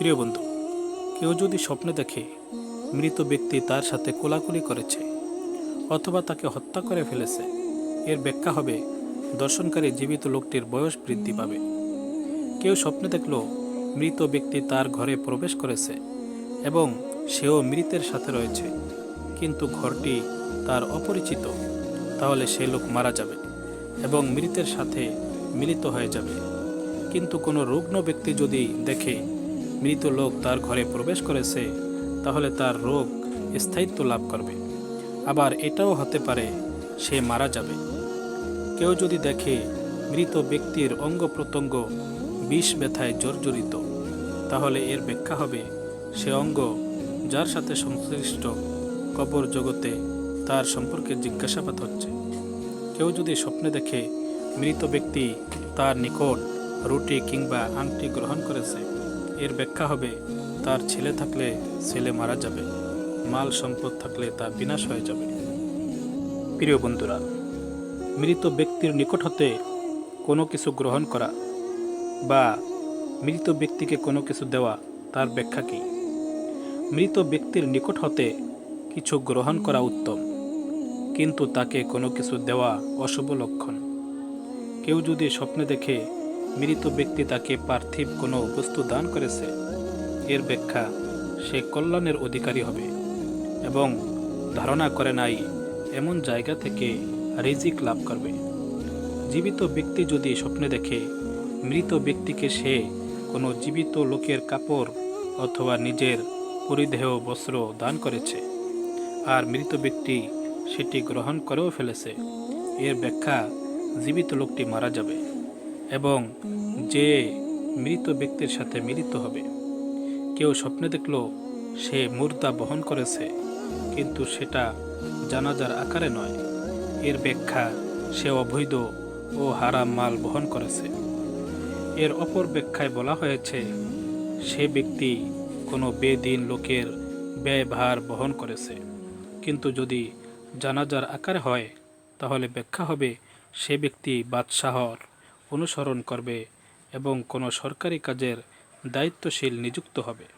প্রিয় বন্ধু, কেউ যদি স্বপ্নে দেখে মৃত ব্যক্তি তার সাথে কোলাকুলি করেছে অথবা তাকে হত্যা করে ফেলেছে, এর ব্যাখ্যা হবে দর্শনকারী জীবিত লোকটির বয়স বৃদ্ধি পাবে। কেউ স্বপ্নে দেখল মৃত ব্যক্তি তার ঘরে প্রবেশ করেছে এবং সেও মৃতের সাথে রয়েছে, কিন্তু ঘরটি তার অপরিচিত, তাহলে সে লোক মারা যাবে এবং মৃতের সাথে মিলিত হয়ে যাবে। কিন্তু কোনো রুগ্ন ব্যক্তি যদি দেখে মৃত লোক তার ঘরে প্রবেশ করেছে, তাহলে তার রোগ স্থায়িত্ব লাভ করবে। আবার এটাও হতে পারে, সে মারা যাবে। কেউ যদি দেখে মৃত ব্যক্তির অঙ্গ প্রত্যঙ্গ বিষ ব্যথায় জর্জরিত, তাহলে এর ব্যাখ্যা হবে, সে অঙ্গ যার সাথে সংশ্লিষ্ট কবর জগতে তার সম্পর্কে জিজ্ঞাসাবাদ হচ্ছে। কেউ যদি স্বপ্নে দেখে মৃত ব্যক্তি তার নিকট রুটি কিংবা আংটি গ্রহণ করেছে এর ব্যাখ্যা হবে, তার ছেলে থাকলে ছেলে মারা যাবে, মাল সম্পদ থাকলে তা বিনাশ হয়ে যাবে। প্রিয় বন্ধুরা, মৃত ব্যক্তির নিকট হতে কোনো কিছু গ্রহণ করা বা মৃত ব্যক্তিকে কোনো কিছু দেওয়া, তার ব্যাখ্যা কী? মৃত ব্যক্তির নিকট হতে কিছু গ্রহণ করা উত্তম, কিন্তু তাকে কোনো কিছু দেওয়া অশুভ লক্ষণ। কেউ যদি স্বপ্নে দেখে মৃত ব্যক্তি তাকে পার্থিব কোনো বস্তু দান করেছে। এর ব্যাখ্যা, সে কল্যাণের অধিকারী হবে এবং ধারণা করে নাই এমন জায়গা থেকে রিজিক লাভ করবে। জীবিত ব্যক্তি যদি স্বপ্নে দেখে, মৃত ব্যক্তিকে সে কোনো জীবিত লোকের কাপড় অথবা নিজের পরিধেয় বস্ত্র দান করেছে আর মৃত ব্যক্তি সেটি গ্রহণ করেও ফেলেছে, এর ব্যাখ্যা জীবিত লোকটি মারা যাবে। এবং যে মৃত ব্যক্তির সাথে মিলিত হবে। কেউ স্বপ্নে দেখল সে মুর্দা বহন করেছে, কিন্তু সেটা জানাজার আকারে নয়। এর ব্যাখ্যা সে অবৈধ ও হারাম মাল বহন করেছে। এর অপর ব্যাখ্যায় বলা হয়েছে, সে ব্যক্তি কোনো বেদিন লোকের ব্যয়ভার বহন করেছে। কিন্তু যদি জানাজার আকারে হয়, তাহলে ব্যাখ্যা হবে, সে ব্যক্তি বাদশাহর অনুসরণ করবে এবং কোনো সরকারি কাজের দায়িত্বশীল নিযুক্ত হবে।